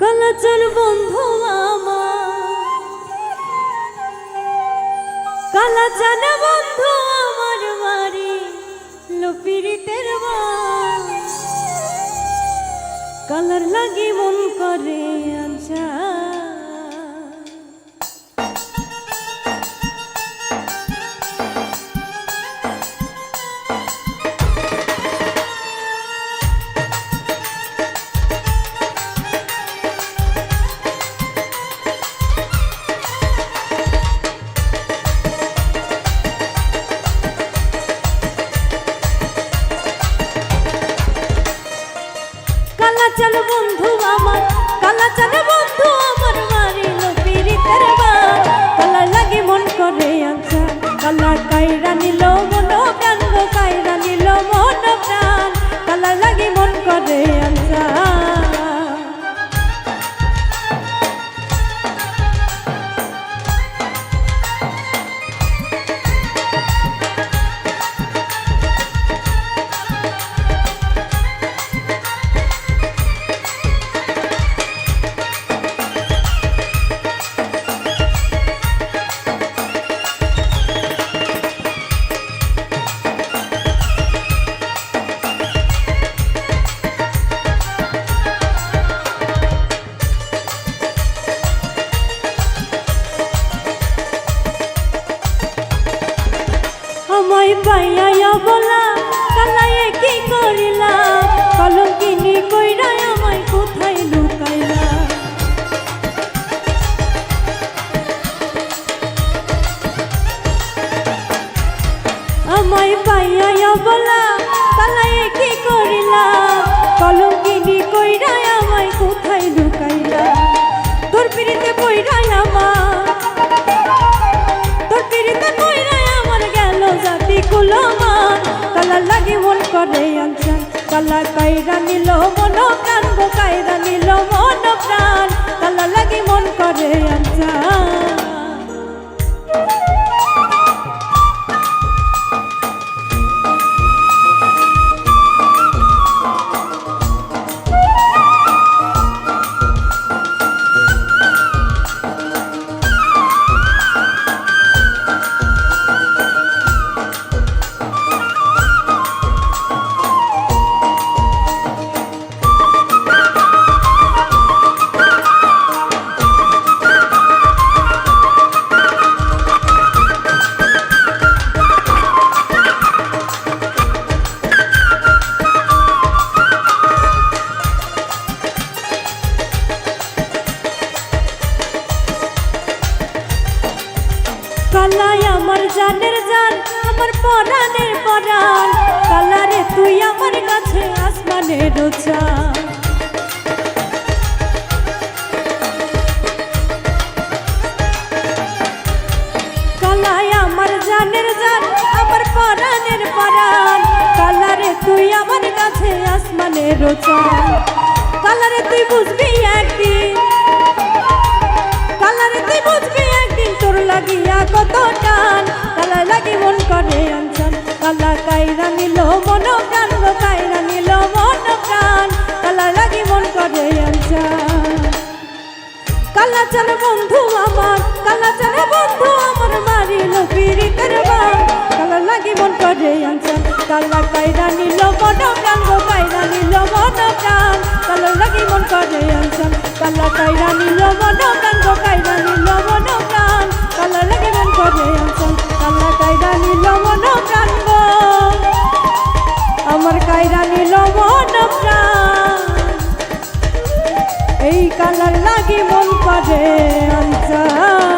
কালাচল বন্ধু আমার। কালাচান বন্ধু আমার বাড়ি লপিরিতের কালার লাগি মন করে আচ্ছা কালাচান বন্ধু আমার কালাচান বন্ধু আমার মারিল পিরিতের পাইয়া বলা কালায়ে কি করিলা? কলঙ্কিনি কইরা আমায় কোথায় লুকাইলা? আমায় পাইয়া বলা কাইরা নিল মন প্রাণ গো কাইরা নিল মন প্রাণ। তালা লাগি মন করে আনসান কালাই আমার জানের জান, আমার পরাণের পরাণ কালারে তুই আমার কাছে আসমানের চান। কালাই আমার জানের জান, আমার পরাণের পরাণ কালারে তুই আমার কাছে আসমানের চান। কালারে তুই বুঝবি একদিন লাগিয়া কত টান, কালা লাগি মন করে আনসান কালা কাইরা নিল মন প্রাণ গো, কাইরা নিল মন প্রাণ, কালা লাগি মন করে আনসান কালা চাল বন্ধু আমার, কালা চাল বন্ধু আমার, মারিল পিরিতের বান কালা লাগি মন করে আনসান কালা কাইরা নিল মন প্রাণ গো, কাইরা নিল মন প্রাণ, কালা লাগি মন করে আনসান কালা কাইরা নিল মন কি মন পাবে আনসার